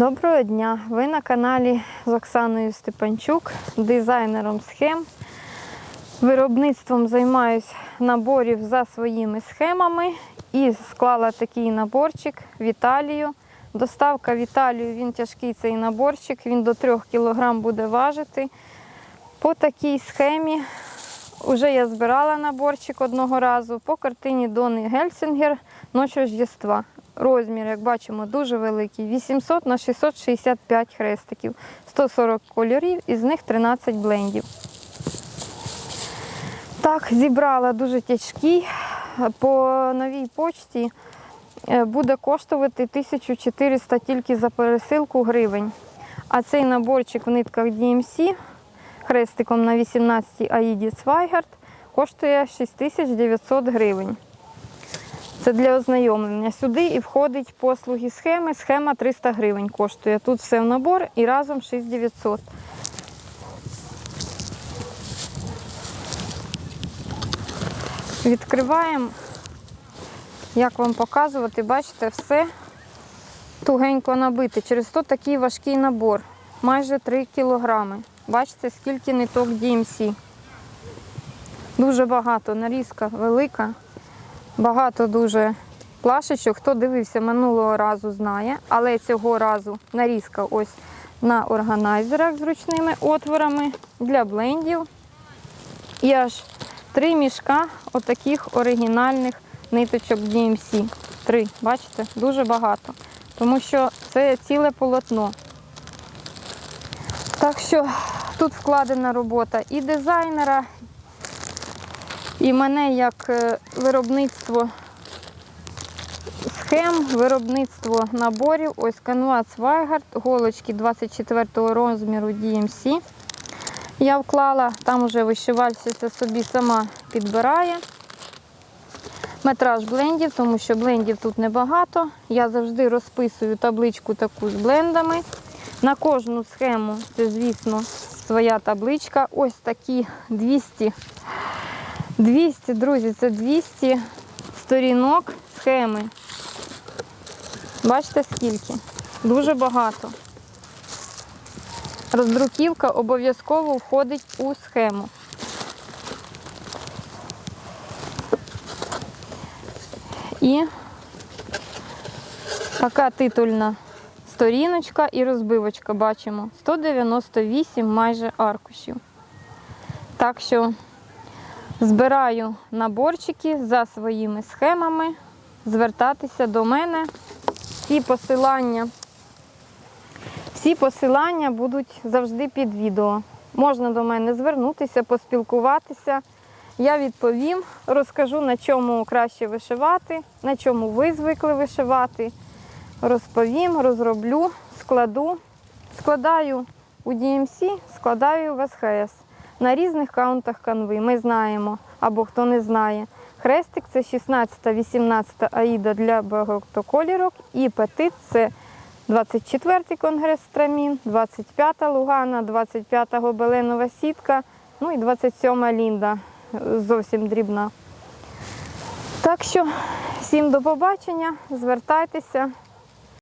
Доброго дня! Ви на каналі з Оксаною Степанчук, дизайнером схем. Виробництвом займаюсь наборів за своїми схемами і склала такий наборчик в Італію. Доставка в Італію, він тяжкий цей наборчик, він до 3 кг буде важити. По такій схемі вже я збирала наборчик одного разу по картині Дони Гельсінгер «Ноч Рождества». Розмір, як бачимо, дуже великий. 800 на 665 хрестиків, 140 кольорів, із них 13 блендів. Так, зібрала дуже тяжкий. По новій почті е, буде коштувати 1400 тільки за пересилку гривень. А цей наборчик в нитках DMC хрестиком на 18 Аїді Свайгард коштує 6900 гривень. Це для ознайомлення. Сюди і входить послуги схеми. Схема 300 гривень коштує. Тут все в набор і разом 6900. Відкриваємо, як вам показувати, бачите, все тугенько набите. Через то такий важкий набор. Майже 3 кілограми. Бачите, скільки ниток DMC. Дуже багато, нарізка велика. Багато дуже плашечок. Хто дивився минулого разу, знає. Але цього разу нарізка ось на органайзерах з ручними отворами для блендів. І аж три мішка отаких оригінальних ниточок DMC. Три, бачите, дуже багато. Тому що це ціле полотно. Так що тут вкладена робота і дизайнера, і мене як е, виробництво схем, виробництво наборів. Ось канвас Вайгард, голочки 24 розміру DMC. Я вклала, там вже вишивальщиця собі сама підбирає. Метраж блендів, тому що блендів тут небагато. Я завжди розписую табличку таку з блендами. На кожну схему, це, звісно, своя табличка. Ось такі 200 200, друзі, це 200 сторінок схеми. Бачите скільки? Дуже багато. Роздруківка обов'язково входить у схему. І така титульна сторіночка і розбивочка бачимо. 198 майже аркушів. Так що збираю наборчики за своїми схемами, звертатися до мене. Всі посилання, всі посилання будуть завжди під відео. Можна до мене звернутися, поспілкуватися. Я відповім, розкажу, на чому краще вишивати, на чому ви звикли вишивати. Розповім, розроблю, складу. Складаю у DMC, складаю в СХС на різних каунтах канви. Ми знаємо, або хто не знає. Хрестик це 16-18 аїда для багатоколірок і петит це 24-й конгрес страмін, 25-та Лугана, 25-та гобеленова сітка, ну і 27-та Лінда, зовсім дрібна. Так що всім до побачення, звертайтеся.